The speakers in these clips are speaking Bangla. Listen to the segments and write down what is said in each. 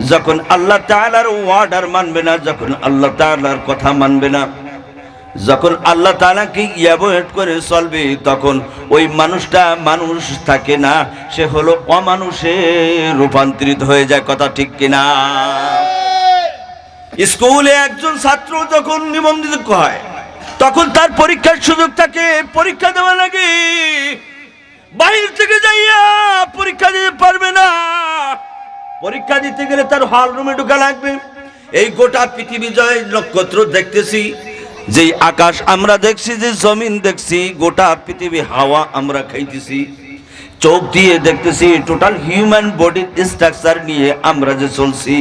যখন আল্লাহ তাআলার ওয়ার্ডার মানবে না, যখন আল্লাহ তাআলার কথা মানবে না, যখন আল্লাহ তাআলাকে অ্যাভয়েড করে চলবে, তখন ওই মানুষটা মানুষ থাকে না, সে হলো অমানুষে রূপান্তরিত হয়ে যায়, কথা ঠিক কিনা? স্কুলে একজন ছাত্র যখন নিবন্ধিত হয়, তখন তার পরীক্ষার সুযোগ থাকে পরীক্ষা দেওয়া লাগে। বাইরে থেকে যাইয়া পরীক্ষা দিতে পারবে না। পরীক্ষা দিতে গেলে তার হল রুমে ঢোকা লাগবে। এই গোটা পৃথিবী জয় নক্ষত্র দেখতেছি যে আকাশ আমরা দেখছি যে জমিন দেখছি, গোটা পৃথিবী হাওয়া আমরা খাইতেছি। চোখ দিয়ে দেখতেছি টোটাল হিউম্যান বডির স্ট্রাকচার নিয়ে আমরা যে চলছি,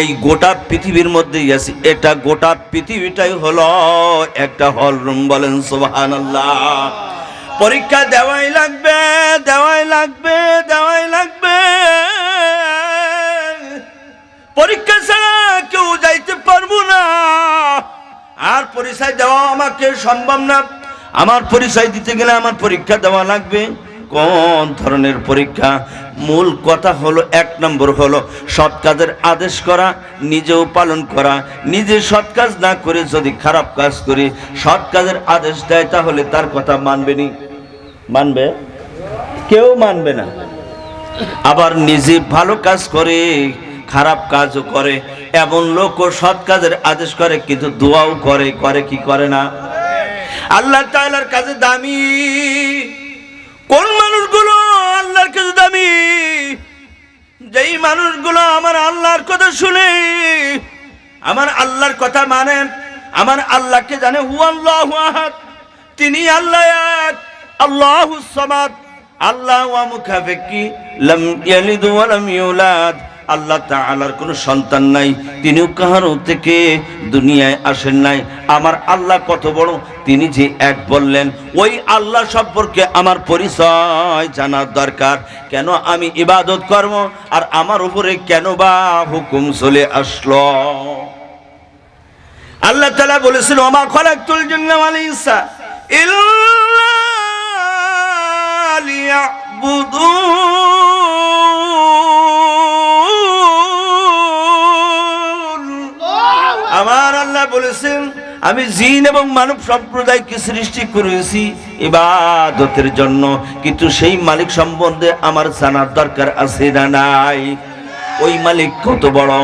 এই গোটা পৃথিবীর মধ্যে গেছি এটা গোটা পৃথিবীটাই হলো একটা হল রুম বলেন সোহান পরীক্ষা দেওয়াই লাগবে দেওয়াই লাগবে দেওয়াই লাগবে। পরীক্ষা ছাড়া কেউ যাইতে পারব না। আর পরিচয় দেওয়া আমাকে সম্ভব না। আমার পরিচয় দিতে গেলে আমার পরীক্ষা দেওয়া লাগবে। কোন ধরনের পরীক্ষা? মূল কথা হলো, এক নম্বর হলো, সৎ কাজের আদেশ করা, নিজেও পালন করা। নিজে সৎ কাজ না করে যদি খারাপ কাজ করে, সৎ কাজের আদেশ দেয়, তাহলে তার কথা মানবে নি। মানবে? কেউ মানবে না। আবার নিজে ভালো কাজ করে খারাপ কাজও করে, এমন লোকও সৎ কাজের আদেশ করে, কিন্তু দোয়াও করে করে কি করে না? আল্লাহ তাআলার কাছে দামি। কোন মানুষগুলো আল্লাহর কাছে দামি? যেই মানুষগুলো আমার আল্লাহর কথা শুনে, আমার আল্লাহর কথা মানে আমার আল্লাহকে জানে আল্লাহ আহাদ, তিনি আল্লাহ এক আল্লাহুস সামাদ, আল্লাহ মুখাফিকি, লাম ইয়ালিদ ওয়া লাম ইউলাদ। আল্লাহ তাআলার কোনো সন্তান নাই, তিনিও কাহারও থেকে দুনিয়ায় আসেন নাই। আমার আল্লাহ কত বড়, তিনি যে এক বললেন, ওই আল্লাহ সম্পর্কে আমার পরিচয় জানার দরকার। কেন আমি ইবাদত কর্ম আর আমার উপরে কেন বা হুকুম চলে আসলো? আল্লাহ তাআলা বলেছিল, ওমা খলাকতুল জিন্না ওয়াল ইনসা ইল্লা লিয়াবুদুন আমার আল্লাহ বলেছেন, আমি জিন এবং মানব সম্প্রদায়কে সৃষ্টি করেছি ইবাদতের জন্য, কিন্তু সেই মালিক সম্বন্ধে আমার জানার দরকার আছে না নাই। ওই মালিক কত বড়?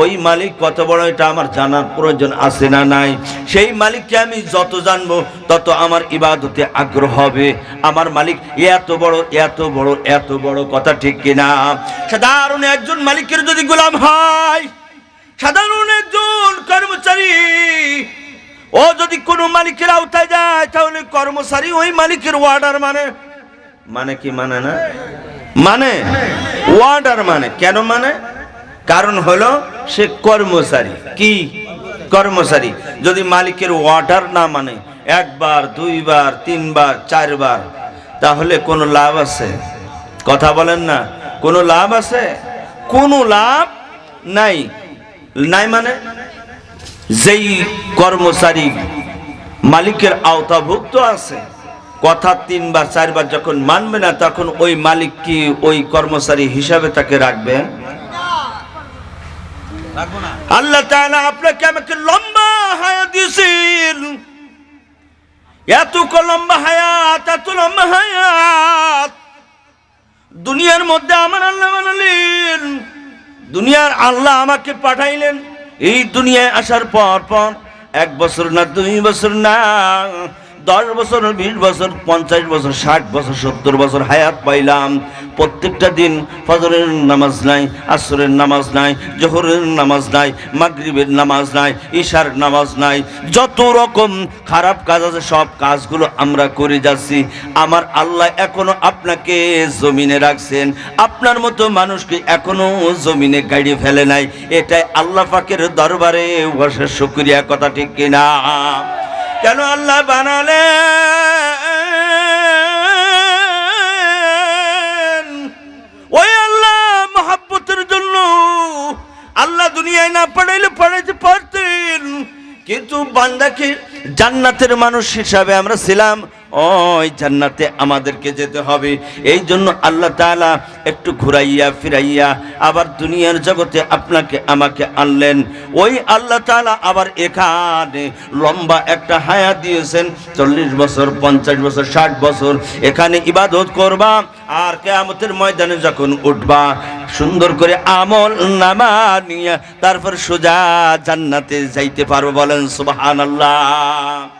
ওই মালিক কত বড় এটা আমার জানার প্রয়োজন আছে না নাই। সেই মালিককে আমি যত জানব, তত আমার ইবাদতে আগ্রহ হবে। আমার মালিক এত বড় এত বড় এত বড় কথা ঠিক কিনা? সাধারণ একজন মালিকের যদি গোলাম হয় সাধারণ একজন কর্মচারী। ও যদি কোনো মালিকের আওতায় যায়, তাহলে কর্মচারী ওই মালিকের ওয়ার্ডার মানে। মানে কি মানে না? মানে? ওয়ার্ডার মানে। কেন মানে? কারণ হলো সে কর্মচারী। কি? কর্মচারী। যদি মালিকের ওয়ার্ডার না মানে একবার, দুইবার, তিনবার, চারবার, তাহলে কোনো লাভ আছে? কথা বলেন না। কোনো লাভ আছে? কোনো লাভ নাই। নাই মানে? যেই কর্মচারী মালিকের আওতাভুক্ত আছে কথা তিনবার চারবার যখন মানবে না তখন ওই মালিক কি ওই কর্মচারী হিসাবে তাকে রাখবে? আল্লাহ আপনাকে আমাকে লম্বা হায়াত দিয়েছেন। এত লম্বা হায়াত এত লম্বা হায়াত। দুনিয়ার মধ্যে আমার আল্লাহ বানালেন। দুনিয়ার আল্লাহ আমাকে পাঠাইলেন। এই দুনিয়ায় আসার পর পর এক বছর না, দুই বছর না দশ বছর, বিশ বছর, পঞ্চাশ বছর, ষাট বছর, সত্তর বছর হায়াত পাইলাম। প্রত্যেকটা দিন ফজরের নামাজ নাই, আসরের নামাজ নাই, জোহরের নামাজ নাই, মাগরিবের নামাজ নাই, ঈশার নামাজ নাই। যত রকম খারাপ কাজ আছে, সব কাজগুলো আমরা করে যাচ্ছি। আমার আল্লাহ এখনও আপনাকে জমিনে রাখছেন। আপনার মতো মানুষকে এখনও জমিনে গাড়ি ফেলে নাই। এটাই আল্লাহ পাকের দরবারে বসে শুক্রিয়া, কথা ঠিক কিনা? কেন আল্লাহ বানালেন? ওই আল্লাহ মহাব্বতের জন্য আল্লাহ দুনিয়ায় না পড়াইলে পড়াইতে পারতেন। কিন্তু বান্দাকে জান্নাতের মানুষ হিসাবে আমরা ছিলাম। ওই জান্নাতে আমাদেরকে যেতে হবে। এই জন্য আল্লাহ তাআলা একটু ঘুরাইয়া ফিরাইয়া আবার দুনিয়ার জগতে আপনাকে আমাকে আনলেন। ওই আল্লাহ তাআলা আবার এখানে লম্বা একটা হায়া দিয়েছেন, চল্লিশ বছর, পঞ্চাশ বছর, ষাট বছর। এখানে ইবাদত করবা আর কেয়ামতের ময়দানে যখন উঠবা, সুন্দর করে আমল নামা নিয়ে তারপর সোজা জান্নাতে যাইতে পারব বলেন, সুবহানাল্লাহ।